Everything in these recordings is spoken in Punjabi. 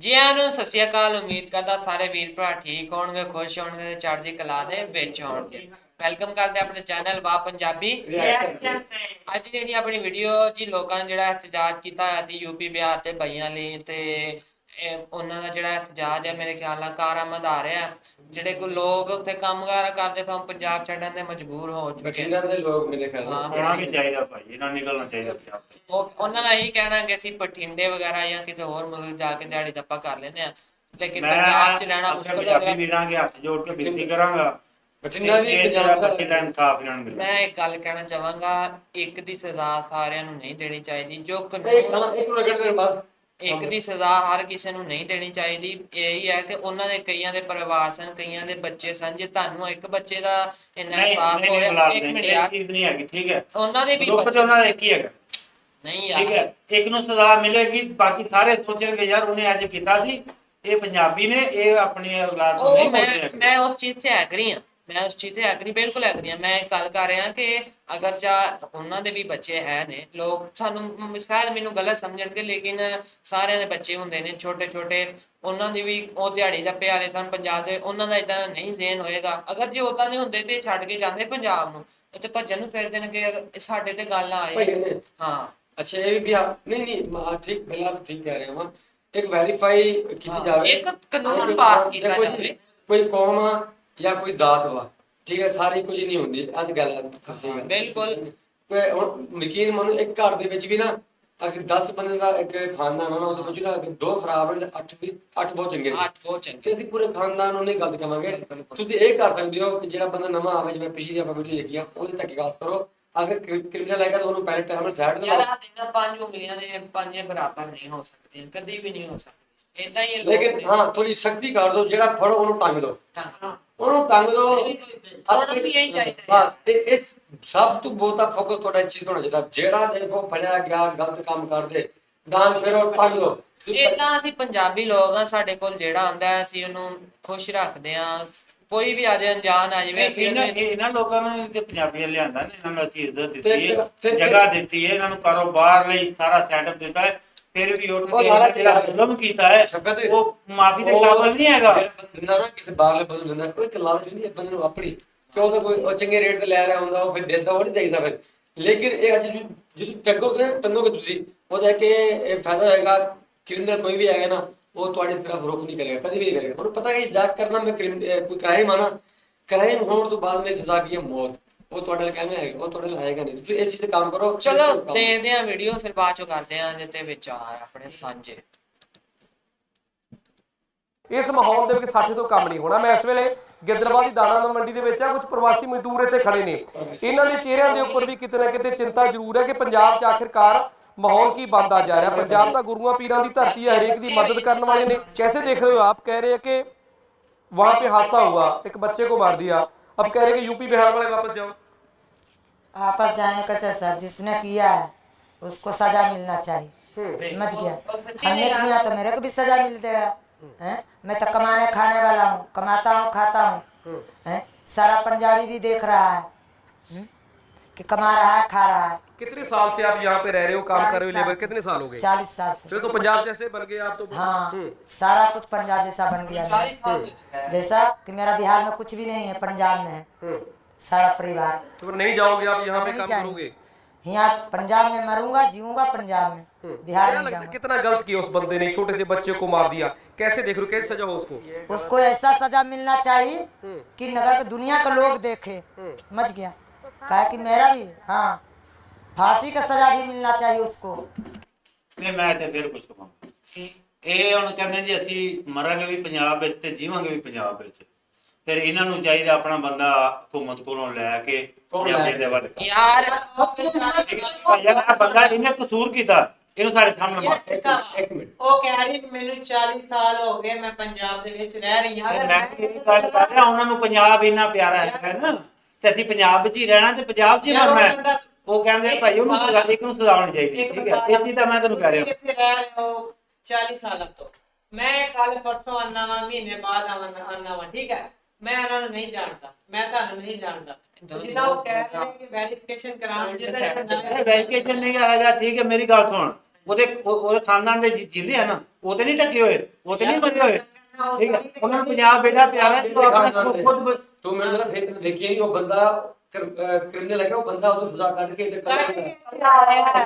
ਜੀ ਆਇਆਂ ਨੂੰ ਸਤਿ ਸ਼੍ਰੀ ਅਕਾਲ ਉਮੀਦ ਕਰਦਾ ਸਾਰੇ ਵੀਰ ਭਰਾ ਠੀਕ ਹੋਣਗੇ ਖੁਸ਼ ਹੋਣਗੇ ਤੇ ਚੜ੍ਹਦੀ ਕਲਾ ਦੇ ਵਿੱਚ ਹੋਣਗੇ ਵੈਲਕਮ ਕਰਦੇ ਆਪਣੇ ਚੈਨਲ ਵਾ ਪੰਜਾਬੀ ਅੱਜ ਜਿਹੜੀ ਆਪਣੀ ਵੀਡੀਓ ਜੀ ਲੋਕਾਂ ਨੇ ਜਿਹੜਾ ਇhtਜਾਜ ਕੀਤਾ ਹੋਇਆ ਸੀ ਯੂਪੀ ਬਿਹਾਰ ਤੇ ਬਈਆਂ ਲਈ ਤੇ ਉਹਨਾਂ ਦਾ ਜਿਹੜਾ ਇhtਜਾਜ ਹੈ ਮੇਰੇ ਖਿਆਲ ਨਾਲ ਕਾਰਾਮਦ ਆ ਰਿਹਾ। ਜਿਹੜੇ ਕੋ ਲੋਕ ਉੱਥੇ ਕੰਮਕਾਰ ਕਰਦੇ ਸਨ ਪੰਜਾਬ ਛੱਡਣ ਦੇ ਮਜਬੂਰ ਹੋ ਚੁੱਕੇ ਨੇ। ਬਠਿੰਡਾ ਦੇ ਲੋਕ ਮੇਰੇ ਖਿਆਲ ਨਾਲ। ਹਾਂ ਹੋਣਾ ਵੀ ਚਾਹੀਦਾ ਭਾਈ ਇਹਨਾਂ ਨਿਕਲਣਾ ਚਾਹੀਦਾ ਪੰਜਾਬ ਤੋਂ। ਉਹ ਉਹਨਾਂ ਦਾ ਇਹੀ ਕਹਿਣਾ ਕਿ ਅਸੀਂ ਬਠਿੰਡੇ ਵਗੈਰਾ ਜਾਂ ਕਿਸੇ ਹੋਰ ਮੁਲਕ ਜਾ ਕੇ ਦਿਹਾੜੀ ਦੱਪਾ ਕਰ ਲੈਂਦੇ ਆ ਲੇਕਿਨ ਮੈਂ ਪੰਜਾਬ 'ਚ ਰਹਿਣਾ ਮੁਸ਼ਕਲ ਹੋ ਪੰਜਾਬੀ ਰਿਹਾ। ਵੀਰਾਂ ਦੇ ਹੱਥ ਜੋੜ ਕੇ ਬੇਨਤੀ ਕਰਾਂਗਾ। ਬਠਿੰਡਾ ਵੀ ਪੰਜਾਬ ਦਾ ਦਾ ਇਨਸਾਫ ਇਹਨਾਂ ਨੂੰ ਮਿਲੇ ਮੈਂ ਇੱਕ ਗੱਲ ਕਹਿਣਾ ਚਾਹਾਂਗਾ ਇੱਕ ਦੀ ਸਜ਼ਾ ਸਾਰਿਆਂ ਨੂੰ ਨਹੀਂ ਦੇਣੀ ਚਾਹੀਦੀ ਜੋ ਇੱਕ ਕਾਨੂੰਨ ਇੱਕ ਰਗੜ ਦੇਣ ਬਾਅਦ ਇੱਕ ਦੀ ਸਜ਼ਾ ਹਰ ਕਿਸੇ ਨੂੰ ਨਹੀਂ ਦੇਣੀ ਚਾਹੀਦੀ। ਇਹੀ ਹੈ ਕਿ ਉਹਨਾਂ ਦੇ ਕਈਆਂ ਦੇ ਪਰਿਵਾਰ ਸਨ ਕਈਆਂ ਦੇ ਬੱਚੇ ਸਨ। ਜੇ ਤੁਹਾਨੂੰ ਇੱਕ ਬੱਚੇ ਦਾ ਇੰਨਾ ਨਹੀਂ ਹੋ ਰਿਹਾ ਇੱਕ ਮਿੰਟ ਯਾਰ। ਚੀਜ਼ ਨਹੀਂ ਹੈਗੀ ਠੀਕ ਹੈ। ਉਹਨਾਂ ਦੇ ਵੀ ਦੁੱਖ ਉਹਨਾਂ ਦਾ ਇੱਕ ਹੀ ਹੈਗਾ। ਨਹੀਂ ਠੀਕ ਯਾਰ। ਹੈ ਇੱਕ ਨੂੰ ਸਜ਼ਾ ਮਿਲੇਗੀ ਬਾਕੀ ਸਾਰੇ ਸੋਚਣਗੇ ਯਾਰ ਉਹਨੇ ਅੱਜ ਕੀਤਾ ਸੀ ਇਹ ਪੰਜਾਬੀ ਨੇ ਇਹ ਆਪਣੀ ਔਲਾਦ ਨੂੰ ਨਹੀਂ ਮੈਂ। ਮੈਂ ਉਸ ਚੀਜ਼ ਤੇ ਐਗਰੀ ਹਾਂ। ਮੈਂ ਉਸ ਚੀਜ਼ ਤੇ ਐਗਰੀ ਬਿਲਕੁਲ ਐਗਰੀ ਹਾਂ। ਮੈਂ ਗੱਲ ਕਰ ਰਿਹਾ ਕਿ ਅਗਰ ਚਾ ਉਹਨਾਂ ਦੇ ਵੀ ਬੱਚੇ ਹੈ ਨੇ ਲੋਕ ਸਾਨੂੰ ਸ਼ਾਇਦ ਮੈਨੂੰ ਗਲਤ ਸਮਝਣਗੇ ਲੇਕਿਨ ਸਾਰਿਆਂ ਦੇ ਬੱਚੇ ਹੁੰਦੇ ਨੇ ਛੋਟੇ ਛੋਟੇ ਉਹਨਾਂ ਦੀ ਵੀ ਉਹ ਦਿਹਾੜੀ ਦਾ ਪਿਆਰੇ ਸਨ ਪੰਜਾਬ ਦੇ ਉਹਨਾਂ ਦਾ ਇਦਾਂ ਨਹੀਂ ਜ਼ੇਨ ਹੋਏਗਾ। ਅਗਰ ਜੇ ਉਦਾਂ ਦੇ ਹੁੰਦੇ ਤੇ ਛੱਡ ਕੇ ਜਾਂਦੇ ਪੰਜਾਬ ਨੂੰ ਤੇ ਭੱਜਣ ਨੂੰ ਫਿਰਦੇ ਨੇ ਕਿ ਸਾਡੇ ਤੇ ਗੱਲ ਨਾ ਆਏ ਹਾਂ। ਅੱਛਾ ਇਹ ਵੀ ਬਿਹਾਰ ਨਹੀਂ ਨਹੀਂ ਠੀਕ ਬਿਲਕੁਲ ਠੀਕ ਕਹਿ ਰਿਹਾ ਹਾਂ ਇੱਕ ਵੈਰੀਫਾਈ ਕੀਤੀ ਜਾਵੇ। ਇੱਕ ਕਾਨੂੰਨ ਪਾਸ ਕੀਤਾ ਜਾਵੇ। ਕੋਈ ਕੌਮ ਆ ਜਾਂ ਕੋਈ ਜ਼ਾਤ ਵਾ। ਠੀਕ ਹੈ ਸਾਰੀ ਕੁਝ ਨਹੀਂ ਹੁੰਦੀ। ਅੱਜ ਗੱਲ ਫਸੀ ਗੱਲ ਬਿਲਕੁਲ। ਕੋਈ ਹੁਣ ਯਕੀਨ ਮੰਨੋ ਇੱਕ ਘਰ ਦੇ ਵਿੱਚ ਵੀ ਨਾ ਅਗਰ 10 ਬੰਦੇ ਦਾ ਇੱਕ ਖਾਨਦਾਨ ਨਾ ਉਹਦੇ ਵਿੱਚ ਨਾ ਦੋ ਖਰਾਬ ਨੇ ਤੇ 8 ਵੀ 8 ਬਹੁਤ ਚੰਗੇ ਨੇ। ਅੱਠ ਬਹੁਤ ਚੰਗੇ। ਤੇ ਅਸੀਂ ਪੂਰੇ ਖਾਨਦਾਨ ਨੂੰ ਨਹੀਂ ਗਲਤ ਕਵਾਂਗੇ। ਤੁਸੀਂ ਇਹ ਕਰ ਸਕਦੇ ਹੋ ਕਿ ਜਿਹੜਾ ਬੰਦਾ ਨਵਾਂ ਆਵੇ ਜਿਵੇਂ ਪਿਛਲੀ ਆਪਾਂ ਵੀਡੀਓ ਦੇਖੀ ਆ ਉਹਦੇ ਤਹਿਕੀਕਾਤ ਕਰੋ। ਅਗਰ ਕ੍ਰਿਮੀਨਲ ਹੈਗਾ ਤਾਂ ਉਹਨੂੰ ਪਹਿਲੇ ਟਾਈਮ ਸਾਈਡ ਯਾਰ ਲਾਓ ਆ ਦਿਨਾਂ ਪੰਜ ਉਂਗਲੀਆਂ ਦੇ ਪੰਜੇ ਬਰਾਬਰ ਨਹੀਂ ਹੋ ਸਕਦੀਆਂ ਕਦੀ ਵੀ ਨਹੀਂ ਹੋ ਸਕਦੀਆਂ ਇਦਾਂ ਹੀ ਇਹ ਲੋਕ ਲੇਕਿਨ। ਹਾਂ ਥੋੜੀ ਸਖਤੀ ਕਰ ਦਿਓ ਜਿਹੜਾ ਫੜੋ ਉਹਨੂੰ ਟੰਗ ਦਿਓ। ਉਹਨੂੰ ਟੰਗ ਦਿਓ। ਨੂੰ ਵੀ ਇਹੀ ਚਾਹੀਦਾ ਹੈ। ਬਸ ਤੇ ਇਸ ਸਭ ਤੋਂ ਬਹੁਤਾ ਫੋਕਸ ਤੁਹਾਡਾ ਇਸ ਚੀਜ਼ ਤੇ ਹੋਣਾ ਚਾਹੀਦਾ। ਜਿਹੜਾ ਦੇਖੋ ਫੜਿਆ ਗਿਆ ਗਲਤ ਕੰਮ ਕਰਦੇ ਡਾਂਗ ਫੇਰੋ ਟੰਗ ਦਿਓ। ਏਦਾਂ ਅਸੀਂ ਪੰਜਾਬੀ ਲੋਕ ਆ ਸਾਡੇ ਕੋਲ ਜਿਹੜਾ ਆਂਦਾ ਹੈ ਅਸੀਂ ਉਹਨੂੰ ਖੁਸ਼ ਰੱਖਦੇ ਆ ਕੋਈ ਵੀ ਆ ਜਾਏ ਅਣਜਾਣ ਆ ਜਾਵੇ ਅਸੀਂ ਇਹਨਾਂ ਲੋਕਾਂ ਨੂੰ ਤੇ ਪੰਜਾਬੀਆਂ ਲਿਆਂਦਾ ਨੇ ਇਹਨਾਂ ਨੂੰ ਇੱਜ਼ਤ ਦਿੱਤੀ ਹੈ ਜਗ੍ਹਾ ਦਿੱਤੀ ਹੈ ਇਹਨਾਂ ਨੂੰ ਕਾਰੋਬਾਰ ਲਈ ਸਾਰਾ ਸੈਟਅਪ ਦਿੱਤਾ ਹੈ। ਫਿਰ ਵੀ ਉਹ ਉਹਨਾਂ ਲਾਲਚ ਨੇ ਜਿਹੜਾ ਹੈ। ਜ਼ੁਲਮ ਕੀਤਾ ਹੈ ਸ਼ਬਦ ਹੈ। ਉਹ ਮਾਫੀ ਦੇ ਕਾਬਲ ਨਹੀਂ ਹੈਗਾ। ਜਿਹੜਾ ਬੰਦਾ ਨਾ ਕਿਸੇ ਬਾਹਰਲੇ ਬੰਦੇ ਨੂੰ ਦਿੰਦਾ। ਕੋਈ ਇੱਕ ਲਾਲਚ ਹੁੰਦੀ ਹੈ ਬੰਦੇ ਨੂੰ ਆਪਣੀ। ਕਿ ਉਹ ਤਾਂ ਕੋਈ ਉਹ ਚੰਗੇ ਰੇਟ ਤੇ ਲੈ ਰਿਹਾ ਹੁੰਦਾ ਉਹ ਫਿਰ ਦਿੰਦਾ ਉਹ ਨਹੀਂ ਚਾਹੀਦਾ ਫਿਰ। ਲੇਕਿਨ ਇਹ ਅੱਜ ਜਦੋਂ ਟੰਗੋਗੇ ਟੰਗੋਗੇ ਤੁਸੀਂ ਉਹਦਾ ਕਿ ਇਹ ਫਾਇਦਾ ਹੋਏਗਾ ਕ੍ਰਿਮੀਨਲ ਕੋਈ ਵੀ ਆਏਗਾ ਨਾ ਉਹ ਤੁਹਾਡੀ ਤਰਫ ਰੁਕ ਨਹੀਂ ਕਰੇਗਾ ਕਦੀ ਵੀ ਨਹੀਂ ਕਰੇਗਾ। ਉਹਨੂੰ ਪਤਾ ਹੈ ਕਿ ਜਾ ਕਰਨਾ ਮੈਂ ਕੋਈ ਕ੍ਰਾਈਮ ਆ ਨਾ ਕ੍ਰਾਈਮ ਹੋਣ ਤੋਂ ਬਾਅਦ ਮੇਰੀ ਸਜ਼ਾ ਕੀ ਹੈ? ਮੌਤ। ਉਹ ਤੁਹਾਡੇ ਲਈ ਕਿਵੇਂ ਆਏਗਾ ਉਹ ਤੁਹਾਡੇ ਲਈ ਆਏਗਾ ਨਹੀਂ ਤੁਸੀਂ ਇਸ ਚੀਜ਼ ਤੇ ਕੰਮ ਕਰੋ ਇਸ ਚਲੋ ਤੇ ਕੰਮ- ਦੇਖਦੇ ਆ ਵੀਡੀਓ ਫਿਰ ਬਾਅਦ ਚੋਂ ਕਰਦੇ ਆ ਜਿੱਤੇ ਵਿੱਚ ਆ ਆਪਣੇ ਸਾਂਝੇ ਇਸ ਮਾਹੌਲ ਦੇ ਵਿੱਚ ਸਾਡੇ ਤੋਂ ਕੰਮ ਨਹੀਂ ਹੋਣਾ ਮੈਂ ਇਸ ਵੇਲੇ ਗਿੱਦੜਬਾਹ ਦੀ ਦਾਣਾ ਮੰਡੀ ਦੇ ਵਿੱਚ ਆ ਕੁਝ ਪ੍ਰਵਾਸੀ ਮਜ਼ਦੂਰ ਇੱਥੇ ਖੜੇ ਨੇ ਇਹਨਾਂ ਦੇ ਚਿਹਰਿਆਂ ਦੇ ਉੱਪਰ ਵੀ ਕਿਤੇ ਨਾ ਕਿਤੇ ਚਿੰਤਾ ਜ਼ਰੂਰ ਹੈ ਕਿ ਪੰਜਾਬ 'ਚ ਆਖਿਰਕਾਰ ਮਾਹੌਲ ਕੀ ਬਣਦਾ ਜਾ ਰਿਹਾ ਪੰਜਾਬ ਤਾਂ ਗੁਰੂਆਂ ਪੀਰਾਂ ਦੀ ਧਰਤੀ ਹੈ ਹਰੇਕ ਦੀ ਮਦਦ ਕਰਨ ਵਾਲੇ ਨੇ कैसे देख रहे हो आप कह रहे हैं कि वहां पे हादसा हुआ एक बच्चे को मार दिया अब कह रहे हैं कि यूपी बिहार वाले वापस जाओ आपस जाने कैसे सर जिसने किया है उसको सजा मिलना चाहिए। समझ गया। हमने किया तो मेरे को भी सजा मिल जाएगा हैं? मैं तो कमाने खाने वाला हूँ कमाता हूँ खाता हूँ। हैं? सारा पंजाबी भी देख रहा है। हम्म? कि कमा रहा है खा रहा है। कितने साल से आप यहाँ पे रह रहे हो काम कर रहे हो लेबर कितने साल हो गए? चालीस साल से। तो पंजाब जैसे बन गए आप तो। हाँ सारा कुछ पंजाब जैसा बन गया जैसा कि मेरा बिहार में कुछ भी नहीं है पंजाब में है। सारा परिवार तो फिर नहीं जाओगे आप यहाँ पे नहीं काम जाएंगे। करोगे यहाँ पंजाब में मरूंगा जीऊंगा पंजाब में बिहार क्या नहीं लगता है जाऊंगा कितना गलत किया उस बंदे ने छोटे से बच्चे को मार दिया कैसे देख रहे हो कैसे सजा हो उसको उसको ऐसा सजा मिलना चाहिए कि नगर के दुनिया के लोग देखे समझ गया कहा कि मेरा भी हाँ फांसी का सजा भी मिलना चाहिए उसको ਨਹੀਂ ਮੈਂ ਤੇ ਫਿਰ ਕੁਝ ਕਹਾਂ ਇਹ ਹੁਣ ਕਹਿੰਦੇ ਜੀ ਅਸੀਂ ਮਰਾਂਗੇ ਵੀ ਪੰਜਾਬ ਵਿੱਚ ਤੇ ਜੀਵਾਂਗੇ ਵੀ ਪੰਜਾਬ ਵਿੱਚ ਫਿਰ ਇਹਨਾਂ ਨੂੰ ਚਾਹੀਦਾ ਆਪਣਾ ਬੰਦਾ ਹਕੂਮਤ ਕੋਲੋਂ ਲੈ ਕੇ ਪੰਜਾਬੀ? ਦੇ ਵੱਲ ਯਾਰ ਨਾ ਬੰਦਾ ਇਹਨੇ ਕਸੂਰ ਕੀਤਾ ਇਹਨੂੰ ਸਾਡੇ ਸਾਹਮਣੇ ਮਾਰ। ਇੱਕ ਮਿੰਟ ਉਹ ਕਹਿ ਰਹੀ ਮੈਨੂੰ 40 ਸਾਲ ਹੋ ਗਏ ਮੈਂ ਪੰਜਾਬ ਦੇ ਵਿੱਚ ਰਹਿ ਰਹੀ ਹਾਂ। ਤੇ ਅਗਰ ਮੈਂ ਵੀ ਇਹ ਗੱਲ ਕਰ ਰਿਹਾ ਉਹਨਾਂ ਨੂੰ ਪੰਜਾਬ ਇੰਨਾ ਪਿਆਰਾ ਹੈ ਨਾ ਤੇ ਅਸੀਂ ਪੰਜਾਬ ਵਿੱਚ ਹੀ ਰਹਿਣਾ ਤੇ ਪੰਜਾਬ 'ਚ ਹੀ ਮਰਨਾ ਹੈ। ਉਹ ਕਹਿੰਦੇ ਭਾਈ ਉਹਨੂੰ ਸਜ਼ਾ ਇੱਕ ਨੂੰ ਸਜ਼ਾ ਹੋਣੀ ਚਾਹੀਦੀ ਠੀਕ ਹੈ? ਇਹ ਚੀਜ਼ ਤਾਂ ਮੈਂ ਤੈਨੂੰ ਕਹਿ ਰਿਹਾ। ਇੱਥੇ ਰਹਿ ਰਹੇ ਹੋ 40 ਸਾਲਾਂ ਤੋਂ। ਮੈਂ ਕੱਲ ਪਰਸੋਂ ਆਨਾ ਵਾਂ ਮਹੀਨੇ ਬਾਅਦ ਆਵਾਂ ਆਨਾ ਵਾਂ ਠੀਕ ਹੈ? ਮੈਂ ਇਹਨਾਂ ਨੂੰ ਨਹੀਂ ਜਾਣਦਾ ਮੈਂ ਤੁਹਾਨੂੰ ਨਹੀਂ ਜਾਣਦਾ। ਜਿੱਦਾਂ ਉਹ ਕਹਿ ਰਹੇ ਨੇ ਕਿ ਵੈਰੀਫਿਕੇਸ਼ਨ ਕਰਾਉਣ ਜਿੱਦਾਂ ਵੈਰੀਫਿਕੇਸ਼ਨ ਨਹੀਂ ਹੈਗਾ ਠੀਕ ਹੈ ਮੇਰੀ ਗੱਲ ਸੁਣ। ਉਹਦੇ ਉਹ- ਉਹਦੇ ਖਾਨਦਾਨ ਦੇ ਜਿੰਦੇ ਆ ਨਾ ਉਹ ਤੇ ਨਹੀਂ ਟੱਕੇ ਹੋਏ ਉਹ ਤੇ ਨਹੀਂ ਮਰੇ ਹੋਏ। ਠੀਕ ਹੈ ਉਹਨਾਂ ਨੂੰ ਪੰਜਾਬ ਬੇਟਾ ਪਿਆਰਾ ਜੋ ਆਪਣਾ ਖੁਦ ਤੂੰ ਮੈਨੂੰ ਤਾਂ ਫੇਰ ਦੇਖੀ ਨਹੀਂ ਉਹ ਬੰਦਾ ਕ੍ਰਿਮੀਨਲ ਹੈਗਾ ਉਹ ਬੰਦਾ ਉਹਨੂੰ ਸਜ਼ਾ ਕੱਢ ਕੇ ਇੱਧਰ ਕੱਢ ਕੇ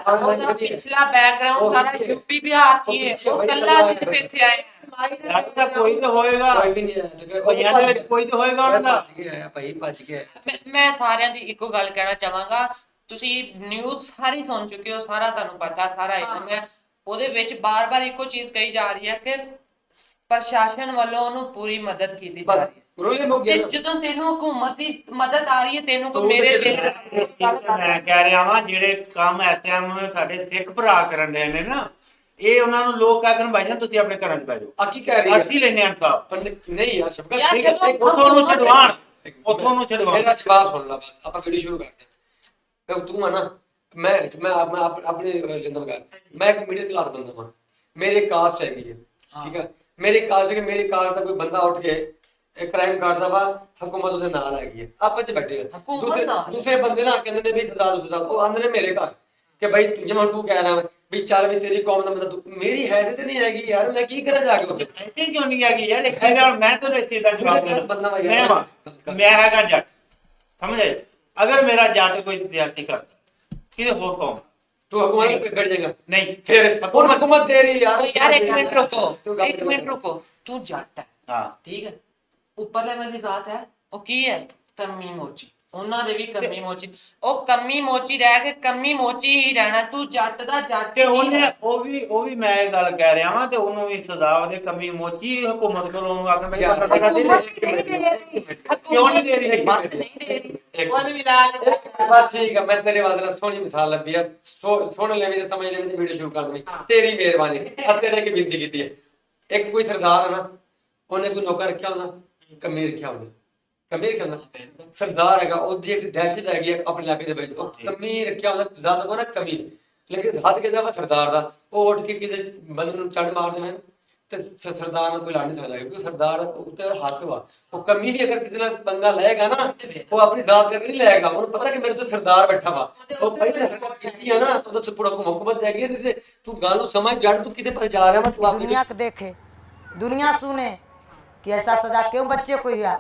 ਉਹਦਾ ਪਿਛਲਾ ਬੈਕਗ੍ਰਾਉਂਡ ਸਾਰਾ ਯੂਪੀ ਬਿਹਾਰ ਚ ਹੀ ਹੈ। ਉਹ ਕੱਲਾ ਸਿਰਫ ਇੱਥੇ ਆਇਆ ਜੱਟ ਤਾਂ ਕੋਈ ਤੇ ਹੋਏਗਾ। ਕੋਈ ਵੀ ਨਹੀਂ ਆਇਆ ਤੇ ਭਈਆਂ ਦੇ ਵਿੱਚ ਕੋਈ ਤੇ ਹੋਏਗਾ ਉਹਨਾਂ ਦਾ। ਭੱਜ ਕੇ ਆਇਆ ਭਾਈ ਭੱਜ ਕੇ ਆਇਆ। ਮੈਂ- ਮੈਂ ਸਾਰਿਆਂ ਦੀ ਇੱਕੋ ਗੱਲ ਕਹਿਣਾ ਚਾਹਾਂਗਾ। ਤੁਸੀਂ ਨਿਊਜ਼ ਸਾਰੀ ਸੁਣ ਚੁੱਕੇ ਹੋ ਸਾਰਾ ਤੁਹਾਨੂੰ ਪਤਾ ਸਾਰਾ ਇਲਮ ਹੈ। ਉਹਦੇ ਵਿੱਚ ਬਾਰ-ਬਾਰ ਇੱਕੋ ਚੀਜ਼ ਕਹੀ ਜਾ ਰਹੀ ਹੈ ਕਿ ਪ੍ਰਸ਼ਾਸਨ ਵੱਲੋਂ ਉਹਨੂੰ ਪੂਰੀ ਮਦਦ ਕੀਤੀ ਜਾ ਰਹੀ ਹੈ। ਰੋਲੇ ਮੁੱਕ ਤੇ ਗਿਆ ਨਾ। ਜਦੋਂ ਤੈਨੂੰ ਹਕੂਮਤ ਦੀ ਮਦਦ ਆ ਰਹੀ ਹੈ ਤੈਨੂੰ ਕੋਈ ਤੂੰ ਤੇ ਮੇਰੇ ਕਿਤੇ- ਦਿਲ ਨਾਲ ਗੱਲ ਕਰ ਮੈਂ ਕਹਿ ਰਿਹਾ ਵਾਂ ਜਿਹੜੇ ਕੰਮ ਟਾਈਮ ਸਾਡੇ ਸਿੱਖ ਭਰਾ ਕਰਨ ਦੇ ਨੇ ਨਾ ਇਹ ਉਹਨਾਂ ਨੂੰ ਲੋਕ ਕਰਨ ਭਾਈ ਜਾਨ ਤੁਸੀਂ ਆਪਣੇ ਘਰਾਂ 'ਚ ਬਹਿ ਜਾਓ। ਆ ਕੀ ਕਹਿ ਰਹੀ ਹੈ ਅਸੀਂ ਲੈਨੇ ਆਂ ਸਾਹਿਬ ਪਰ ਨਹੀਂ- ਨਹੀਂ ਯਾਰ ਸ਼ਬਕਤ ਯਾਰ, ਠੀਕ ਹੈ, ਜਦੋਂ- ਇੱਕ- ਉੱਥੋਂ ਨੂੰ ਛਡਵਾਣ ਉੱਥੋਂ ਨੂੰ ਛਡਵਾਣ ਮੇਰਾ ਜਵਾਬ ਸੁਣ ਲੈ ਬਸ ਆਪਾਂ ਵੀਡੀਓ ਸ਼ੁਰੂ ਕਰਦੇ ਹਾਂ। ਮੈਂ ਤੂੰ ਆ ਨਾ ਮੈਂ ਮੈਂ ਆਪ- ਆਪ- ਆਪਣੇ ਲਿੰਦਾ ਮਗਾ ਮੈਂ ਇੱਕ ਮਿਡਲ ਕਲਾਸ ਬੰਦਾ ਹਾਂ ਮੇਰੇ ਕਾਸਟ ਹੈਗੀ ਹੈ ਠੀਕ ਹੈ ਮੇਰੀ ਕਾਸਟ ਕਿ ਮੇਰੀ ਕਾਸਟ ਦਾ ਕੋਈ ਬੰਦਾ ਉੱਠ ਕੇ ਇੱਕ ਕ੍ਰਾਈਮ ਕਰਦਾ ਵਾ ਹਕੂਮਤ ਉਹਦੇ ਨਾਲ ਹੈਗੀ ਹੈ। ਆਪਸ ਚ ਬੈਠੇ ਆ। ਹਕੂਮਤ ਦੂਸਰੇ ਨਾਲ। ਦੂਸਰੇ ਬੰਦੇ ਨਾ ਕਹਿੰਦੇ ਨੇ ਵੀ ਸਰਦਾਰ ਦੂਸਰਾ ਉਹ ਆਂਦੇ ਨੇ ਮੇਰੇ ਘਰ ਕਿ ਭਾਈ ਤੂੰ- ਜਿਵੇਂ ਹੁਣ ਤੂੰ ਕਹਿ ਰਿਹਾ ਵਾ ਵੀ ਚੱਲ ਵੀ ਤੇਰੀ ਕੌਮ ਦਾ ਤੂੰ ਮੇਰੀ ਹੈਸੀਅਤ ਨਹੀਂ ਹੈਗੀ ਯਾਰ ਮੈਂ ਕੀ ਕਰਾਂ ਜਾ ਕੇ ਉੱਥੇ? ਇੱਥੇ ਕਿਉਂ ਨਹੀਂ ਹੈਗੀ ਯਾਰ? ਇੱਕ ਗੱਲ ਮੈਂ ਇਸ ਚੀਜ਼ ਦਾ ਜਵਾਬ ਦੇਣਾ। ਮੈਂ ਵਾਂ। ਮੈਂ ਹੈਗਾ ਜੱਟ। ਸਮਝ ਆਏ? ਅਗਰ ਮੇਰਾ ਜੱਟ ਕੋਈ ਦਿਆਤੀ ਕਰਦਾ ਕਿਤੇ ਹੋਰ ਕੌਮ ਤੂੰ ਹਕੂਮਤ ਤੇ ਬੈਠ ਜਾਏਗਾ? ਨਹੀਂ। ਫਿਰ ਹੁਣ ਹਕੂਮਤ ਦੇ ਰਹੀ ਯਾਰ ਯਾਰ ਇੱਕ ਮਿੰਟ ਰੁਕੋ। ਤੂੰ ਗੱਲ ਇੱਕ। ਮਿੰਟ ਰੁਕੋ। ਤੂੰ ਜੱਟ ਹੈ। ਹਾਂ। ਠੀਕ ਹੈ? ਉੱਪਰ ਲੈਵਲ ਦੀ ਜ਼ਾਤ ਹੈ। ਉਹ ਕੀ ਹੈ? ਕੰਮੀ ਮੋਚੀ। ਉਹਨਾਂ ਦੇ ਵੀ ਕੰਮੀ ਮੋਚੀ। ਉਹ ਕੰਮੀ ਮੋਚੀ ਰਹਿ ਕੇ ਕੰਮੀ ਮੋਚੀ ਹੀ ਰਹਿਣਾ ਤੂੰ ਜੱਟ ਦਾ ਜੱਟ ਤੇ ਹੀ ਉਹਨੇ। ਉਹ ਵੀ ਉਹ ਵੀ ਮੈਂ ਇਹ ਗੱਲ ਕਹਿ ਰਿਹਾ ਵਾਂ ਤੇ ਉਹਨੂੰ ਵੀ ਸਜ਼ਾ ਉਹਦੇ ਕਮੀ ਮੋਚੀ ਹਕੂਮਤ ਕੋਲੋਂ ਆਖਣ ਬਈ ਯਾਰ, ਪਤਾ ਕਰ ਦੇ ਹਕੂਮਤ ਨਹੀਂ ਦੇ ਰਹੀ। ਕਿਉਂ ਨਹੀਂ ਦੇ ਰਹੀ? ਬਸ ਨਹੀਂ ਦੇ ਰਹੀ। ਕੁੱਲ ਮਿਲਾ ਕੇ ਬਸ ਠੀਕ ਹੈ ਮੈਂ ਤੇਰੇ ਵਾਸਤੇ ਨਾ ਸੋਹਣੀ ਮਿਸਾਲ ਲੱਭੀ ਆ। ਸੋ- ਸੁਣ ਲੈ ਵੀ ਤੇ ਸਮਝ ਲੈ ਵੀ ਤੇ ਵੀਡੀਓ ਸ਼ੁਰੂ ਕਰ ਦਵੀਂ। ਤੇਰੀ ਮਿਹਰਬਾਨੀ। ਆ ਤੇਰੇ ਕੀ ਬੇਨਤੀ ਕੀਤੀ ਹੈ ਇੱਕ ਕੋਈ ਸਰਦਾਰ ਹੈ ਨਾ ਉਹਨੇ ਕੋਈ ਨੌਕਰ ਰੱਖਿਆ ਹੁੰਦਾ ਕਮੀ ਰੱਖਿਆ ਹੁੰਦਾ ਕਮੇਰ ਨਾ ਸਰਦਾਰ ਹੈਗਾ ਉਹਦੀ ਇੱਕ ਦਹਿਸ਼ਤ ਹੈਗੀ ਹੈ ਆਪਣੇ ਇਲਾਕੇ ਦੇ ਵਿੱਚ ਉਹ ਕਮੀ ਰੱਖਿਆ ਉਹਦਾ ਜ਼ਿਆਦਾ ਕੋਨਾ ਕਮੀ ਲੇਕਿਨ ਹੱਦ ਕਿਹਦਾ ਵਾ ਸਰਦਾਰ ਦਾ ਉਹ ਉੱਠ ਕੇ ਕਿਸੇ ਬੰਦੇ ਨੂੰ ਚੜ ਮਾਰ ਦੇਣਾ ਤੇ ਸਰਦਾਰ ਨੂੰ ਕੋਈ ਲੜ ਨਹੀਂ ਸਕਦਾ ਕਿਉਂਕਿ ਸਰਦਾਰ ਉੱਤੇ ਹੱਥ ਵਾ। ਉਹ ਕਮੀ ਵੀ ਅਗਰ ਕਿਸੇ ਨਾਲ ਪੰਗਾ ਲਏਗਾ ਨਾ ਉਹ ਆਪਣੀ ਜ਼ਾਤ ਕਰਕੇ ਨਹੀਂ ਲਏਗਾ ਉਹਨੂੰ ਪਤਾ ਕਿ ਮੇਰੇ ਤੋਂ ਸਰਦਾਰ ਬੈਠਾ ਵਾ। ਉਹ ਪਹਿਲੇ ਹਰਕਤ ਕੀਤੀ ਆ ਨਾ ਤਦੋਂ ਸੁਪੜਾ ਕੋ ਮੁਕਬਤ ਹੈਗੀ ਤੇ ਤੂੰ ਗੱਲ ਨੂੰ ਸਮਝ ਜੜ ਤੂੰ ਕਿਸੇ ਪਾਸੇ ਜਾ ਰਿਹਾ ਮੈਂ ਤੂੰ ਆਪਣੀ ਦੁਨੀਆ ਦੇਖੇ ਦੁਨੀਆ ਸੁਨੇ ਕਿ ਐਸਾ ਸਜ਼ਾ ਕਿਉਂ ਬੱਚੇ ਕੋਈ ਆ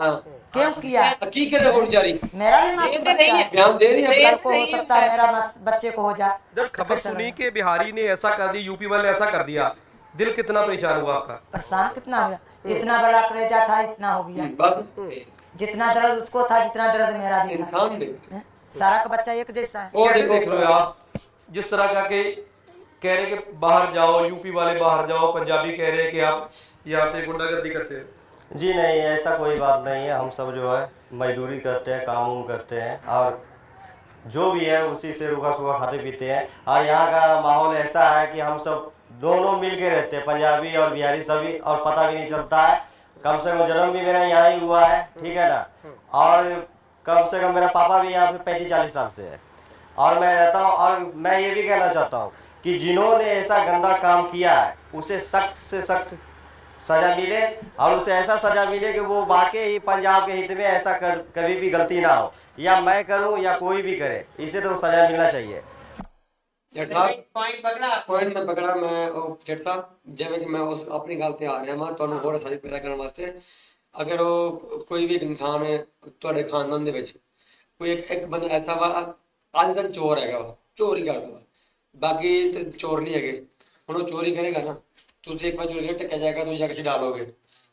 क्यों किया? ਆ ਕੀ करे हो बेचारी मेरा भी तो नहीं बच्चा है। है बयान दे रही है। कल को हो सकता है है। मेरा मस- बच्चे को हो जाए जब तो खबर सुनी लगे? कि बिहारी ने ऐसा कर दिया यूपी वाले ऐसा कर दिया दिल कितना परेशान हुआ आपका? परेशान कितना हुआ? इतना बड़ा कलेजा था इतना हो गया। बस। जितना दर्द उसको था जितना दर्द मेरा भी था। हैं? सारा का बच्चा एक जैसा है। और देख। रहे हो आप? जिस तरह का के कह रहे कि बाहर जाओ यूपी वाले बाहर जाओ पंजाबी कह रहे हैं कि आप यहाँ पे गुंडागर्दी करते हैं। जी नहीं, ऐसा कोई बात नहीं है। हम सब जो है, मजदूरी करते हैं, काम उम करते हैं और जो भी है, उसी से रुका सुखा खाते पीते हैं। और यहाँ का माहौल ऐसा है कि हम सब दोनों मिल के रहते हैं, पंजाबी और बिहारी सभी, और पता भी नहीं चलता है। कम से कम जन्म भी मेरा यहाँ ही हुआ है, ठीक है ना? और कम से कम मेरा पापा भी यहाँ पे पैंतीस चालीस साल से है। और मैं रहता हूँ, और मैं ये भी कहना चाहता हूँ कि जिन्होंने ऐसा गंदा काम किया है, उसे सख्त से सख्त सजा मिले और उसे ऐसा सजा मिले कि वो वाकई ही पंजाब के हित में ऐसा कर कभी भी गलती ना हो या मैं करूं या कोई भी करे इसे तो सजा मिलना चाहिए ਜੱਟਾ ਪੁਆਇੰਟ ਪਕੜਾ ਪੁਆਇੰਟ ਮੈਂ ਪਕੜਾ ਮੈਂ ਉਹ ਜੱਟਾ ਜਿਵੇਂ ਕਿ ਮੈਂ ਉਸ ਆਪਣੀ ਗੱਲ ਤੇ ਆ ਰਿਹਾ ਮੈਂ ਤੁਹਾਨੂੰ ਹੋਰ ਸਾਰੀ ਪੈਦਾ ਕਰਨ ਵਾਸਤੇ ਅਗਰ ਉਹ ਕੋਈ ਵੀ ਇੱਕ ਇਨਸਾਨ ਹੈ ਤੁਹਾਡੇ ਖਾਨਦਾਨ ਦੇ ਵਿੱਚ ਕੋਈ ਇੱਕ ਇੱਕ ਬੰਦਾ ਐਸਾ ਵਾ ਅੱਜ ਤੱਕ ਚੋਰ ਹੈਗਾ ਵਾ ਚੋਰੀ ਕਰਦਾ ਵਾ ਬਾਕੀ ਤੇ ਚੋਰ ਨਹੀਂ ਹੈਗੇ ਹੁਣ ਉਹ ਚੋਰੀ ਕਰੇਗਾ ਨਾ ਤੁਸੀਂ ਇੱਕ ਵਾਰ ਚੋਰੀ ਕਰ ਟੱਕਿਆ ਜਾਏਗਾ ਤੁਸੀਂ ਜਾ ਕੇ ਛਡਾ ਲੋਗੇ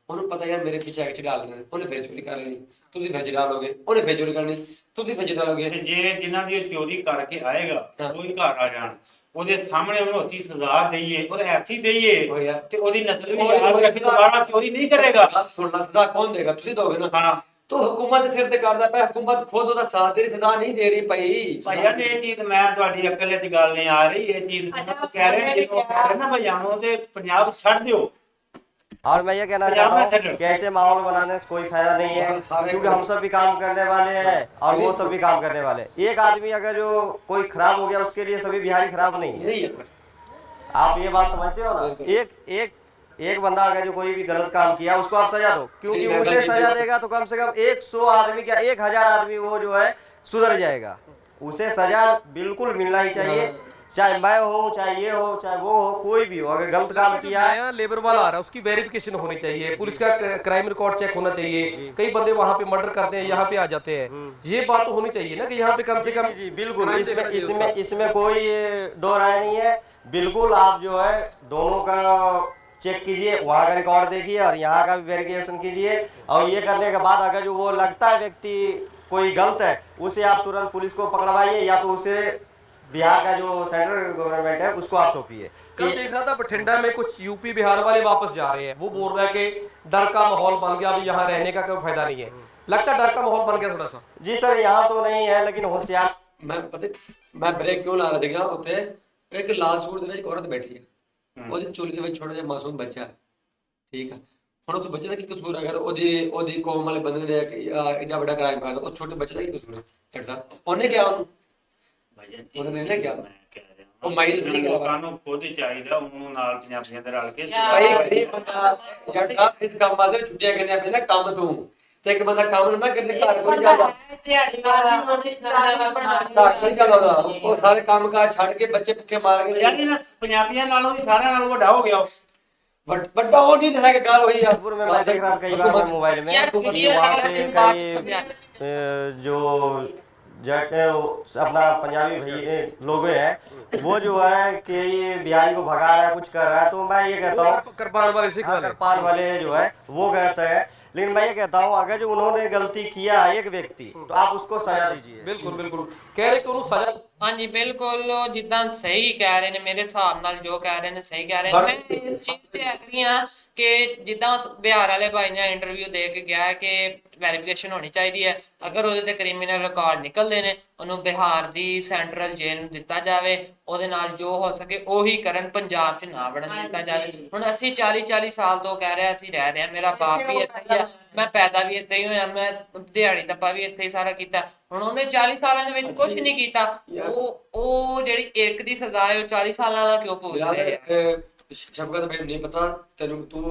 ਉਹਨੂੰ ਪਤਾ ਯਾਰ ਮੇਰੇ ਪਿੱਛੇ ਆ ਕੇ ਛਡਾ ਉਹਨੇ ਫਿਰ ਚੋਰੀ ਕਰ ਲੈਣੀ। ਤੁਸੀਂ ਫਿਰ ਛਡਾ ਲੋਗੇ ਉਹਨੇ ਫਿਰ ਚੋਰੀ ਕਰਨੀ। ਤੁਸੀਂ ਫਿਰ ਛਡਾ ਲੋਗੇ ਤੇ ਜੇ ਜਿਨ੍ਹਾਂ ਦੀ ਇਹ ਚੋਰੀ ਕਰਕੇ ਆਏਗਾ। ਕੋਈ ਘਰ ਆ ਜਾਣ ਉਹਦੇ ਸਾਹਮਣੇ ਉਹਨੂੰ ਅਸੀਂ ਸਜ਼ਾ ਦਈਏ ਉਹਦੇ ਐਸੀ ਦਈਏ ਯਾਰ ਤੇ ਉਹਦੀ ਨਸਲ ਵੀ ਯਾਦ ਰੱਖੇ ਦੁਬਾਰਾ ਚੋਰੀ ਨਹੀਂ ਕਰੇਗਾ। ਗੱਲ ਸੁਣਨਾ ਸਜ਼ਾ ਕੌਣ ਦੇਗਾ? ਤੁਸੀਂ ਦੋਗੇ ਨਾ। ਹਾਂ। ਤੋ ਹਕੂਮਤ ਸਿਰ ਤੇ ਕਰਦਾ ਪਿਆ ਹਕੂਮਤ ਖੁਦ ਉਹਦਾ ਸਾਥ ਦੇ ਰਹੀ ਸਜ਼ਾ ਨਹੀਂ ਦੇ ਰਹੀ ਭਾਈ ਭਾਈਆ ਨੇ ਇਹ ਚੀਜ਼ ਮੈਂ ਤੁਹਾਡੀ ਅਕਲ 'ਚ ਗੱਲ ਨਹੀਂ ਆ ਰਹੀ ਇਹ ਚੀਜ਼ ਅੱਛਾ, ਕਹਿ ਰਹੇ ਮੈਂ ਜਦੋਂ ਵੀ ਕਹਿ ਰਹੇ ਨਾ ਭਈਆ ਨੂੰ ਤੇ ਪੰਜਾਬ ਛੱਡ ਦਿਓ और मैं ये कहना पंजाब में चाहता चलो। हूँ कि ऐसे माहौल बनाने से कोई फायदा नहीं है सारे- क्योंकि हम सब भी काम करने वाले हैं और वो सब भी काम करने वाले हैं। एक आदमी अगर जो कोई खराब हो गया उसके लिए सभी बिहारी खराब नहीं है यही है आप ये बात समझते हो ना एक एक एक बंदा अगर जो कोई भी गलत काम किया उसको आप सजा दो क्योंकि उसे सजा देगा तो कम से कम एक सौ आदमी क्या एक हज़ार आदमी वो जो है सुधर जाएगा। उसे सजा बिल्कुल मिलना ही चाहिए चाहे मैं हूँ चाहे ये हो चाहे वो हो कोई भी हो अगर गलत काम किया। है लेबर वाला आ रहा है उसकी वेरिफिकेशन होनी चाहिए पुलिस का क्राइम रिकॉर्ड चेक होना चाहिए। कई बंदे वहाँ पे मर्डर करते हैं यहाँ पे आ जाते हैं। ये बात तो होनी चाहिए ना कि यहाँ पे कम से कम जी बिल्कुल। इसमें इसमें इसमें कोई दो राय नहीं है। बिल्कुल आप जो है दोनों का चेक कीजिए वहाँ का रिकॉर्ड देखिए और यहाँ का भी वेरिफिकेशन कीजिए और ये करने के बाद अगर जो वो लगता है व्यक्ति कोई गलत है उसे आप तुरंत पुलिस को पकड़वाइए या तो उसे बिहार का जो सेंट्रल गवर्नमेंट है उसको आप सौंपिए कल देख रहा था बठिंडा में कुछ यूपी बिहार वाले वापस जा रहे हैं वो बोल रहा है कि डर का माहौल बन गया अभी यहाँ रहने का कोई फायदा नहीं है लगता है डर का माहौल बन गया थोड़ा सा जी सर यहाँ तो नहीं है लेकिन होशियार ਮੈਂ ਪਤਾ ਮੈਂ ਬ੍ਰੇਕ ਕਿਉਂ ਲਾ ਰਿਹਾ ਸੀਗਾ ਉੱਥੇ ਇੱਕ ਲਾਲ ਸੂਟ ਦੇ ਵਿੱਚ ਇੱਕ ਔਰਤ ਬੈਠੀ ਹੈ ਉਹਦੀ ਚੋਲੀ ਦੇ ਵਿੱਚ ਛੋਟਾ ਜਿਹਾ ਮਾਸੂਮ ਬੱਚਾ। ਠੀਕ ਹੈ ਹੁਣ ਉਸ ਬੱਚੇ ਦਾ ਕੀ ਕਸੂਰ ਹੈ ਅਗਰ ਉਹਦੀ ਉਹਦੀ ਕੌਮ ਵਾਲੇ ਬੰਦੇ ਨੇ ਇੰਨਾ ਵੱਡਾ ਕ੍ਰਾਈਮ ਕਰਦਾ ਉਹ ਛੋਟੇ ਬੱਚੇ ਦਾ ਕੀ ਕਸੂਰ ਹੈ ਡਾਕਟਰ ਸਾਹਿਬ ਉਹਨੇ ਕਿਹਾ ਉਹਨੂੰ? ਉਹਨੇ ਨਹੀਂ ਕਿਹਾ। ਉਹ ਮਾਈ ਕਿਹਾ। ਲੋਕਾਂ ਨੂੰ ਖੁਦ ਚਾਹੀਦਾ ਉਹਨੂੰ ਨਾਲ ਪੰਜਾਬੀਆਂ ਦੇ ਰਲ ਕੇ ਭਾਈ ਭਾਈ ਬੰਦਾ ਜੱਟ ਸਾਹਿਬ ਇਸ ਕੰਮ ਵਾਸਤੇ ਛੁੱਟੀਆਂ ਕਰਨੀਆਂ ਪੈਂਦਾ ਕੰਮ ਤੋਂ। ਤੇ ਇੱਕ ਬੰਦਾ ਕੰਮ ਨਾ ਕਰੇ ਘਰ ਕੋਈ ਜਾਂਦਾ ਦਿਹਾੜੀ ਬਾਜ਼ੀ ਹੋਣੀ ਘਰ ਕੋਈ ਜਾਂਦਾ ਉਹਦਾ। ਉਹ ਸਾਰੇ ਕੰਮ ਕਾਰ ਛੱਡ ਕੇ ਬੱਚੇ ਭੁੱਖੇ ਮਾਰ ਕੇ ਯਾਨੀ ਨਾ ਪੰਜਾਬੀਆਂ ਨਾਲੋਂ ਵੀ ਸਾਰਿਆਂ ਨਾਲੋਂ ਵੱਡਾ ਹੋ ਗਿਆ ਉਹ ਵੱਡ- ਵੱਡਾ ਉਹ ਨਹੀਂ ਹੈ ਕਿ ਗੱਲ ਹੋਈ ਆ नागपुर में मैं देख रहा था कई बार मैं मोबाइल में यार, कि वीडियो वहाँ लगा पे के बात कई समझा। अ, जो जट अपना पंजाबी भैया लोग है वो जो है कि ये बिहारी को भगा रहा है कुछ कर रहा है तो मैं ये कहता हूँ कृपाल वाले वाले हाँ, कृपाल वाले जो है वो कहते हैं लेकिन मैं ये कहता हूँ अगर जो उन्होंने गलती किया है एक व्यक्ति तो आप उसको सजा दीजिए। बिल्कुल बिल्कुल। कह रहे कि उन्होंने सजा ਹਾਂਜੀ ਬਿਲਕੁਲ ਉਹ ਜਿੱਦਾਂ ਸਹੀ ਕਹਿ ਰਹੇ ਨੇ ਮੇਰੇ ਹਿਸਾਬ ਨਾਲ ਜੋ ਕਹਿ ਰਹੇ ਨੇ ਸਹੀ ਕਹਿ ਰਹੇ ਨੇ। ਮੈਂ ਇਸ ਚੀਜ਼ ਤੇ ਐਗਰੀ ਹਾਂ ਕਿ ਜਿੱਦਾਂ ਬਿਹਾਰ ਵਾਲੇ ਭਾਈ ਨੇ ਇੰਟਰਵਿਊ ਦੇ ਕੇ ਗਿਆ ਕਿ ਵੈਰੀਫਿਕੇਸ਼ਨ ਹੋਣੀ ਚਾਹੀਦੀ ਹੈ। ਅਗਰ ਉਹਦੇ ਤੇ ਕ੍ਰਿਮੀਨਲ ਰਿਕਾਰਡ ਨਿਕਲਦੇ ਨੇ ਉਹਨੂੰ ਬਿਹਾਰ ਦੀ ਸੈਂਟਰਲ ਜੇਲ੍ਹ ਨੂੰ ਦਿੱਤਾ ਜਾਵੇ ਉਹਦੇ ਨਾਲ ਜੋ ਹੋ ਸਕੇ ਉਹੀ ਕਰਨ ਪੰਜਾਬ 'ਚ ਨਾ ਵੜਨ ਦਿੱਤਾ ਜਾਵੇ। ਹੁਣ ਅਸੀਂ 40 40 ਸਾਲ ਤੋਂ ਕਹਿ ਰਹੇ ਅਸੀਂ ਰਹਿ ਰਹੇ ਹਾਂ ਮੇਰਾ ਬਾਪ ਵੀ ਇੱਥੇ ਹੀ ਆ ਮੈਂ ਪੈਦਾ ਵੀ ਇੱਥੇ ਹੀ ਹੋਇਆ ਮੈਂ ਦਿਹਾੜੀ ਦੱਪਾ ਵੀ ਇੱਥੇ ਹੀ ਸਾਰਾ ਕੀਤਾ। ਹੁਣ ਉਹਨੇ 40 ਸਾਲਾਂ ਦੇ ਵਿੱਚ ਕੁਝ ਨਹੀਂ ਕੀਤਾ। ਉਹ ਉਹ ਜਿਹੜੀ ਇੱਕ ਦੀ ਸਜ਼ਾ ਹੈ ਉਹ 40 ਸਾਲਾਂ ਦਾ ਕਿਉਂ ਭੁਗਤ ਰਹੇ ਆ? ਸ਼ਬਕਤ ਭਾਈ ਨੂੰ ਨਹੀਂ ਪਤਾ ਤੈਨੂੰ ਤੂੰ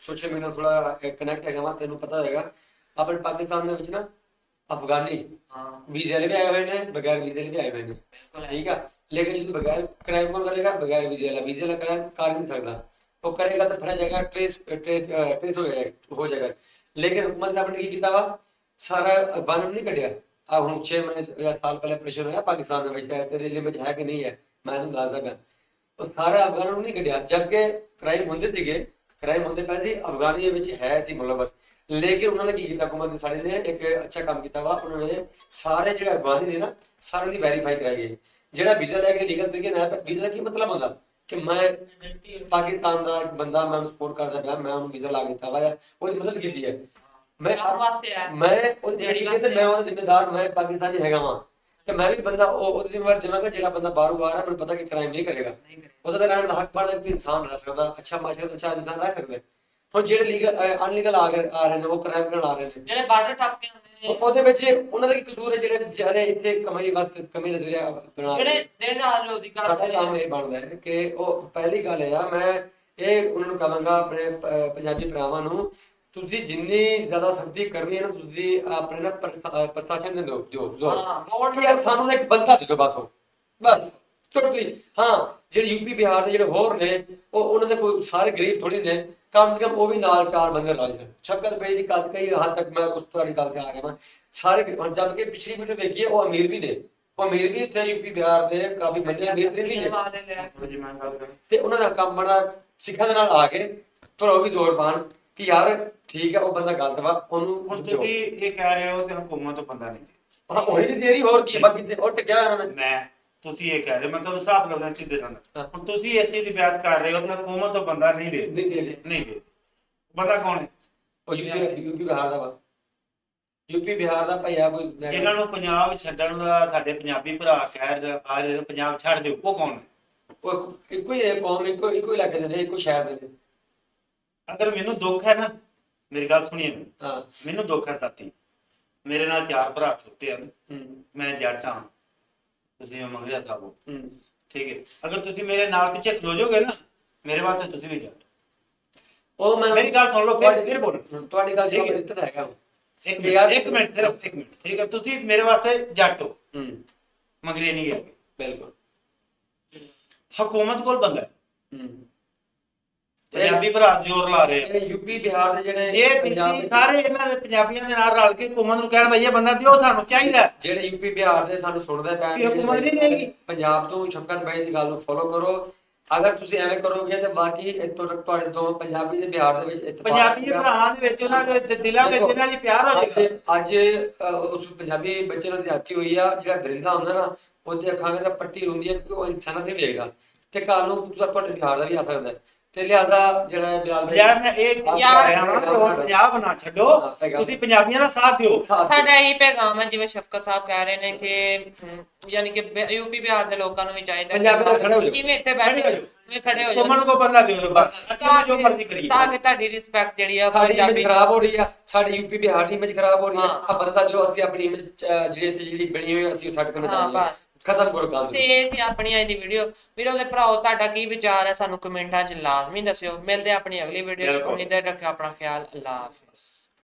ਸੋਸ਼ਲ ਮੀਡੀਆ ਨਾਲ ਥੋੜਾ ਕਨੈਕਟ ਹੈਗਾ ਵਾ ਤੈਨੂੰ ਪਤਾ ਹੋਏਗਾ। ਆਪਣੇ ਪਾਕਿਸਤਾਨ ਦੇ ਵਿੱਚ ਨਾ ਅਫਗਾਨੀ। ਹਾਂ। ਵੀਜ਼ੇ ਵਾਲੇ ਵੀ ਆਏ ਹੋਏ ਨੇ ਬਗੈਰ ਵੀਜ਼ੇ ਵਾਲੇ ਵੀ ਆਏ ਹੋਏ ਨੇ। ਠੀਕ ਆ? ਲੇਕਿਨ ਜਦੋਂ ਬਗੈਰ ਕ੍ਰਾਈਮ ਕੌਣ ਕਰੇਗਾ ਬਗੈਰ ਵੀਜ਼ੇ ਵਾਲਾ ਵੀਜ਼ੇ ਵਾਲਾ ਕ੍ਰਾਈਮ ਕਰ ਹੀ ਨਹੀਂ ਸਕਦਾ। ਉਹ ਕਰੇਗਾ ਤਾਂ ਫੜਾ ਜਾਏਗਾ ਟ੍ਰੇਸ ਟ੍ਰੇਸ ਟ੍ਰੇਸ ਹੋ ਜਾਏਗਾ ਹੋ ਜਾਏਗਾ। ਲੇਕਿਨ ਹੁਕੂਮਤ ਨੇ ਆਪਣੇ ਕੀ ਕੀਤਾ ਵਾ? ਸਾਰਾ ਅਫਗਾਨ ਨੂੰ ਨਹੀਂ ਕੱਢਿਆ। ਆ ਹੁਣ 6 ਮਹੀਨੇ ਜਾਂ ਸਾਲ ਪਹਿਲੇ ਪ੍ਰੈਸ਼ਰ ਹੋਇਆ ਪਾਕਿਸਤਾਨ ਦੇ ਵਿੱਚ ਹੈ, ਤੇਰੇ ਜ਼ਿੰਮੇ ਵਿੱਚ ਹੈ ਕਿ ਨਹੀਂ ਹੈ? ਮੈਂ ਤੁਹਾਨੂੰ ਦੱਸਦਾ ਪਿਆ ਉਹ ਸਾਰਾ ਅਫਗਾਨ ਨੂੰ ਨਹੀਂ ਕੱਢਿਆ ਜਦਕਿ ਕ੍ਰਾਈਮ ਹੁੰਦੇ ਸੀਗੇ ਕ੍ਰਾਈਮ ਹੁੰਦੇ ਪਏ ਸੀ ਵਿੱਚ ਹੈ ਸੀ ਮੁਲਵਸ ਲੇਕਿਨ ਉਹਨਾਂ ਨੇ ਕੀ ਕੀਤਾ ਹੁਕੂਮਤ ਨੇ ਸਾਡੇ ਨੇ ਇੱਕ ਅੱਛਾ ਕੰਮ ਕੀਤਾ ਵਾ ਉਹਨਾਂ ਨੇ ਸਾਰੇ ਜਿਹੜੇ ਅਫਗਾਨੀ ਨੇ ਨਾ ਸਾਰਿਆਂ ਦੀ ਵੈਰੀਫਾਈ ਕਰਾਈ ਗਈ ਜਿਹੜਾ ਵੀਜ਼ਾ ਲੈ ਕੇ ਲੀਗਲ ਤਰੀਕੇ ਨਾਲ ਵੀਜ਼ਾ ਦਾ ਕੀ ਮਤਲਬ ਹੁੰਦਾ? ਕਿ ਮੈਂ ਪਾਕਿਸਤਾਨ ਦਾ ਇੱਕ ਬੰਦਾ ਮੈਂ ਉਹਨੂੰ ਸਪੋਰਟ ਕਰਦਾ ਪਿਆ ਮੈਂ ਉਹਨੂੰ ਵੀਜ਼ਾ ਲਾ ਕੇ ਦਿੱਤਾ ਵਾ ਉਹਦੀ ਮਦਦ ਕੀਤੀ ਹੈ। ਮੈਂ ਕੰਮ ਵਾਸਤੇ ਆਇਆ। ਮੈਂ ਉਹਦੀ ਜਿਹੜੀ ਤੇ ਮੈਂ ਉਹਦਾ ਜ਼ਿੰਮੇਦਾਰ ਮੈਂ ਪਾਕਿਸਤਾਨੀ ਹੈਗਾ ਵਾਂ। ਤੇ ਮੈਂ ਵੀ ਬੰਦਾ ਉਹ ਉਹਦੀ ਜ਼ਿੰਮੇਵਾਰ ਦੇਵਾਂਗਾ ਜਿਹੜਾ ਬੰਦਾ ਬਾਹਰੋਂ ਆ ਰਿਹਾ ਮੈਨੂੰ ਪਤਾ ਕਿ ਕ੍ਰਾਈਮ ਨਹੀਂ ਕਰੇਗਾ। ਉਹਦਾ ਤਾਂ ਰਹਿਣ ਦਾ ਹੱਕ ਬਣਦਾ ਕਿ ਇਨਸਾਨ ਰਹਿ ਸਕਦਾ ਅੱਛਾ ਮਾਸ਼ਾ ਅੱਛਾ ਇਨਸਾਨ ਰਹਿ ਸਕਦਾ। ਹੁਣ ਜਿਹੜੇ ਲੀਗਲ ਅਨਲੀਗਲ ਆ ਗਏ ਆ ਰਹੇ ਨੇ ਉਹ ਕ੍ਰਾਈਮ ਕਰਨ ਆ ਰਹੇ ਨੇ। ਜਿਹੜੇ ਬਾਰਡਰ ਟੱਪ ਕੇ ਹੁੰਦੇ ਨੇ। ਉਹ- ਉਹਦੇ ਵਿੱਚ ਉਹਨਾਂ ਦਾ ਕੀ ਕਸੂਰ ਹੈ? ਜਿਹੜੇ ਵਿਚਾਰੇ ਇੱਥੇ ਕਮਾਈ ਵਾਸਤੇ ਕਮਾਈ ਦਾ ਜ਼ਰੀਆ ਬਣਾ। ਜਿਹੜੇ ਦਿਨ ਰਾਤ ਰੋਜ਼ੀ ਸਾਡਾ ਕਰਦੇ ਕੰਮ ਨੇ। ਇਹ ਬਣਦਾ ਹੈ ਕਿ ਉਹ ਪਹਿਲੀ ਗੱਲ ਇਹ ਆ ਮੈਂ ਇਹ ਉਹਨਾਂ ਨੂੰ ਕਹਾਂਗਾ ਆਪਣੇ ਪੰਜਾਬੀ ਭਰਾਵਾਂ ਨੂੰ ਤੁਸੀਂ ਜਿੰਨੀ ਜ਼ਿਆਦਾ ਸਖਤੀ ਕਰਨੀ ਹੈ ਨਾ ਤੁਸੀਂ ਆਪਣੇ ਨਾ ਪ੍ਰਸ਼ਾਸਨ ਦੇ ਦਿਓ ਜੋ ਜੋ ਹਾਂ, ਸਾਨੂੰ ਇੱਕ ਬੰਦਾ ਦੇ ਦਿਓ ਬਸ ਉਹ। ਟੋਟਲੀ ਹਾਂ ਜਿਹੜੇ ਯੂਪੀ ਬਿਹਾਰ ਦੇ ਜਿਹੜੇ ਹੋਰ ਨੇ ਉਹ ਉਹਨਾਂ ਦੇ ਕੋਈ ਸਾਰੇ ਗਰੀਬ ਥੋੜੀ ਨੇ ਕਮ ਸੇ ਕਮ ਉਹ ਵੀ ਨਾਲ ਚਾਰ ਬੰਦੇ ਰਾਜ ਨੇ ਸ਼ਕਤ ਪਈ ਦੀ ਕੱਦ ਕਈ ਹੱਦ ਤੱਕ ਮੈਂ ਉਸ ਤੁਹਾਡੀ ਗੱਲ ਤੇ ਆ ਗਿਆ ਮੈਂ ਸਾਰੇ ਗਰੀਬ- ਹੁਣ ਜਦ ਕਿ ਪਿਛਲੀ ਵੀਡੀਓ ਦੇਖੀਏ ਉਹ ਅਮੀਰ ਵੀ ਨੇ। ਉਹ ਅਮੀਰ ਵੀ ਇੱਥੇ ਯੂਪੀ ਬਿਹਾਰ ਦੇ ਕਾਫੀ ਬੰਦੇ ਅਮੀਰ ਵੀ ਨੇ ਤੇ ਉਹਨਾਂ ਦਾ ਕੰਮ ਬੜਾ ਸਿੱਖਾਂ ਦੇ ਨਾਲ ਆ ਕੇ ਥੋੜਾ ਉਹ ਵੀ ਜ਼ੋਰ ਪਾਣ ਕਿ ਯਾਰ ਠੀਕ ਹੈ ਉਹ ਬੰਦਾ ਗਲਤ ਵਾ ਹੁਣ ਉਹਨੂੰ ਜੋ ਤੁਸੀਂ ਇਹ ਕਹਿ ਰਹੇ ਹੋ ਕਿ ਹਕੂਮਤ ਤੋਂ ਬੰਦਾ ਨਹੀਂ ਦੇ। ਹਾਂ ਉਹੀ ਨਹੀਂ ਦੇਰੀ ਹੋਰ ਕੀ ਬਾਕੀ ਤੇ ਉਹ ਉਹਨਾਂ ਨੇ। ਮੈਂ ਤੁਸੀਂ ਇਹ ਕਹਿ ਰਹੇ ਹੋ, ਮੈਂ ਤੁਹਾਨੂੰ ਸਾਫ਼ ਲਫ਼ਜ਼ਾਂ ਚ ਹਾਂ। ਹੁਣ ਤੁਸੀਂ ਇਸ ਚੀਜ਼ ਦੀ ਬਿਆਨ ਕਰ ਰਹੇ ਹੋ ਕਿ ਹਕੂਮਤ ਤੋਂ ਬੰਦਾ ਨਹੀਂ ਦੇ ਨਹੀਂ ਦੇ ਰਹੇ। ਨਹੀਂ ਦੇ ਬੰਦਾ ਕੌਣ ਹੈ? ਉਹ ਯੂਪੀ ਯੂਪੀ ਬਿਹਾਰ ਦਾ ਵਾ। ਯੂਪੀ ਬਿਹਾਰ ਦਾ ਭਈਆ ਕੋਈ ਜਿਨ੍ਹਾਂ ਨੂੰ ਪੰਜਾਬ ਛੱਡਣ ਦਾ ਸਾਡੇ ਪੰਜਾਬੀ ਭਰਾ ਕਹਿ ਰਹੇ ਆ ਰਹੇ ਪੰਜਾਬ ਛੱਡ ਦਿਓ। ਉਹ ਕੌਣ ਹੈ? ਉਹ ਇੱਕੋ- ਇੱਕੋ ਹੀ ਹੈ ਕੌਮ ਇੱਕੋ ਇੱਕੋ ਇਲਾਕੇ ਦੇ ਨੇ ਇੱਕੋ ਸ਼ਹਿਰ ਦੇ ਨੇ। ਅਗਰ ਮੈਨੂੰ ਦੁੱਖ ਹੈ ਨਾ ਮੇਰੀ ਗੱਲ ਸੁਣੀਏ। ਮੈਨੂੰ। ਹਾਂ। ਮੈਨੂੰ ਦੁੱਖ ਹੈ ਸਾਥੀ। ਮੇਰੇ ਨਾਲ ਚਾਰ ਭਰਾ ਛੋਟੇ ਹਨ। ਹੂੰ। ਮੈਂ ਜੱਟ ਹਾਂ। ਤੁਸੀਂ ਉਹ ਮੰਗਿਆ ਸਾਬੋ ਹੂੰ। ਠੀਕ ਹੈ। ਅਗਰ ਤੁਸੀਂ ਮੇਰੇ ਨਾਲ ਪਿੱਛੇ ਖਲੋ ਜਾਓਗੇ ਨਾ ਮੇਰੇ ਵਾਸਤੇ ਤੁਸੀਂ ਵੀ ਜੱਟ ਉਹ ਮੈਂ ਮੇਰੀ ਗੱਲ ਸੁਣ ਲਓ ਫਿਰ ਫਿਰ ਬੋਲੋ। ਤੁਹਾਡੀ ਗੱਲ ਜਵਾਬ। ਦਿੱਤਾ ਤਾਂ ਹੈਗਾ। ਇੱਕ ਮਿੰਟ ਇੱਕ ਮਿੰਟ ਸਿਰਫ ਇੱਕ ਮਿੰਟ। ਠੀਕ ਹੈ। ਤੁਸੀਂ ਮੇਰੇ ਵਾਸਤੇ ਜੱਟ ਹੋ। ਮੰਗਰੇ ਨਹੀਂ ਹੈਗੇ। ਬਿਲਕੁਲ। ਹਕੂਮਤ ਕੋਲ ਬੰਦਾ ਹੈ। ਪੰਜਾਬੀ ਭਰਾ ਜ਼ੋਰ ਲਾ ਰਹੇ। ਇਹ ਯੂਪੀ ਬਿਹਾਰ ਦੇ ਜਿਹੜੇ ਇਹ ਪੰਜਾਬ ਬੀਤੀ ਸਾਰੇ ਇਹਨਾਂ ਦੇ ਪੰਜਾਬੀਆਂ ਦੇ ਨਾਲ ਰਲ ਕੇ ਹਕੂਮਤ ਨੂੰ ਕਹਿਣ ਬਈ ਇਹ ਬੰਦਾ ਦਿਓ ਸਾਨੂੰ ਚਾਹੀਦਾ। ਜਿਹੜੇ ਯੂਪੀ ਬਿਹਾਰ ਦੇ ਸਾਨੂੰ ਸੁਣਦੇ ਪੈਣ ਕੀ ਹਕੂਮਤ ਨਹੀਂ ਦੇਗੀ? ਪੰਜਾਬ ਤੋਂ ਸ਼ਫਕਤ ਭਾਈ ਦੀ ਗੱਲ ਨੂੰ ਫੋਲੋ ਕਰੋ ਅਗਰ ਤੁਸੀਂ ਐਵੇਂ ਕਰੋਗੇ ਤੇ ਬਾਕੀ ਇੱਥੋਂ ਤੱਕ ਤੁਹਾਡੇ ਦੋ ਪੰਜਾਬੀ ਤੇ ਬਿਹਾਰ ਦੇ ਵਿੱਚ ਇਤਫਾਕ ਪੰਜਾਬੀ। ਭਰਾਵਾਂ ਦੇ ਵਿੱਚ ਉਹਨਾਂ ਦੇ ਦ- ਦਿਲਾਂ ਵਿੱਚ ਇਹਨਾਂ ਲਈ ਪਿਆਰ ਹੋ ਜਾਏਗਾ ਅੱਜ ਉਸ ਪੰਜਾਬੀ ਬੱਚੇ ਨਾਲ ਜ਼ਿਆਦਤੀ ਹੋਈ ਆ ਜਿਹੜਾ ਦਰਿੰਦਾ ਹੁੰਦਾ ਨਾ ਉਹਦੀ ਅੱਖਾਂ ਤਾਂ ਪੱਟੀ ਹੁੰਦੀ ਹੈ ਕਿਉਂਕਿ ਉਹ ਇਨਸਾਨਾਂ ਤੇ ਵੇਖਦਾ ਤੇ ਕੱਲ ਨੂੰ ਤੁਸੀਂ ਤੁਹਾਡੇ ਬਿਹਾਰ ਦਾ ਵੀ ਆ ਸਕਦਾ ਹੈ ਤੇ ਲਿਹਾਜ਼ਾ ਜਿਹੜਾ ਹੈ ਬਿਲਾਲ ਭਾਈ ਯਾਰ ਮੈਂ ਇਹ ਕਹਿ ਰਿਹਾ ਹਾਂ ਕਿ ਹੁਣ ਪੰਜਾਬ ਨਾ ਛੱਡੋ। ਹਾਂ, ਪੈਗਾਮ। ਤੁਸੀਂ ਪੰਜਾਬੀਆਂ ਦਾ ਸਾਥ ਦਿਓ। ਸਾਥ ਸਾਡਾ ਇਹੀ ਪੈਗਾਮ ਹੈ ਜਿਵੇਂ ਸ਼ਫਕਤ ਸਾਹਿਬ ਕਹਿ ਰਹੇ ਨੇ ਕਿ ਯਾਨੀ ਕਿ ਯੂਪੀ ਬਿਹਾਰ ਦੇ ਲੋਕਾਂ ਨੂੰ ਵੀ ਚਾਹੀਦਾ ਕਿ ਪੰਜਾਬੀ ਨਾਲ ਖੜੇ ਹੋ ਜਾਓ। ਜਿਵੇਂ ਇੱਥੇ ਖੜੇ ਬੈਠੇ ਹੋ ਜਾਓ। ਜਿਵੇਂ ਖੜੇ ਹੋ ਜਾਓ। ਕੋ ਬੰਦਾ ਦਿਓ ਬਸ। ਅਸੀਂ ਜੋ ਮਰਜ਼ੀ ਕਰੀਏ। ਤਾਂ ਕਿ ਤੁਹਾਡੀ ਰਿਸਪੈਕਟ ਜਿਹੜੀ ਆ ਸਾਡੀ ਇਮੇਜ ਪੰਜਾਬੀ ਖਰਾਬ ਹੋ ਰਹੀ ਆ। ਸਾਡੀ ਯੂਪੀ ਬਿਹਾਰ ਦੀ ਇਮੇਜ ਖਰਾਬ ਹੋ ਰਹੀ ਆ। ਹਾਂ। ਆ ਬੰਦਾ ਜੋ ਅਸੀਂ ਆਪਣੀ ਇਮੇਜ ਜਿਹੜੀ ਇੱਥੇ ਜਿਹੜੀ ਬਣੀ ਹੋਈ ਆ, ਅਸੀਂ ਉਹ ਛੱਡ ਹਾਂ, ਚਾਹੁੰਦੇ ਹਾਂ ਬਸ। ਖਤਮ ਕਰੋ ਗੱਲ। ਤੇ ਇਹ ਸੀ ਆਪਣੀ ਅੱਜ ਦੀ ਵੀਡੀਓ ਵੀਰੋ ਦੇ ਭਰਾਓ ਤੁਹਾਡਾ ਕੀ ਵਿਚਾਰ ਹੈ? ਸਾਨੂੰ ਕਮੈਂਟਾਂ 'ਚ ਲਾਜ਼ਮੀ ਦੱਸਿਓ। ਮਿਲਦੇ ਆਪਣੀ ਅਗਲੀ ਵੀਡੀਓ 'ਚ। ਬਿਲਕੁਲ। ਉਮੀਦ ਹੈ ਰੱਖਿਓ ਆਪਣਾ ਖਿਆਲ। ਅੱਲਾ ਹਾਫਿਜ਼।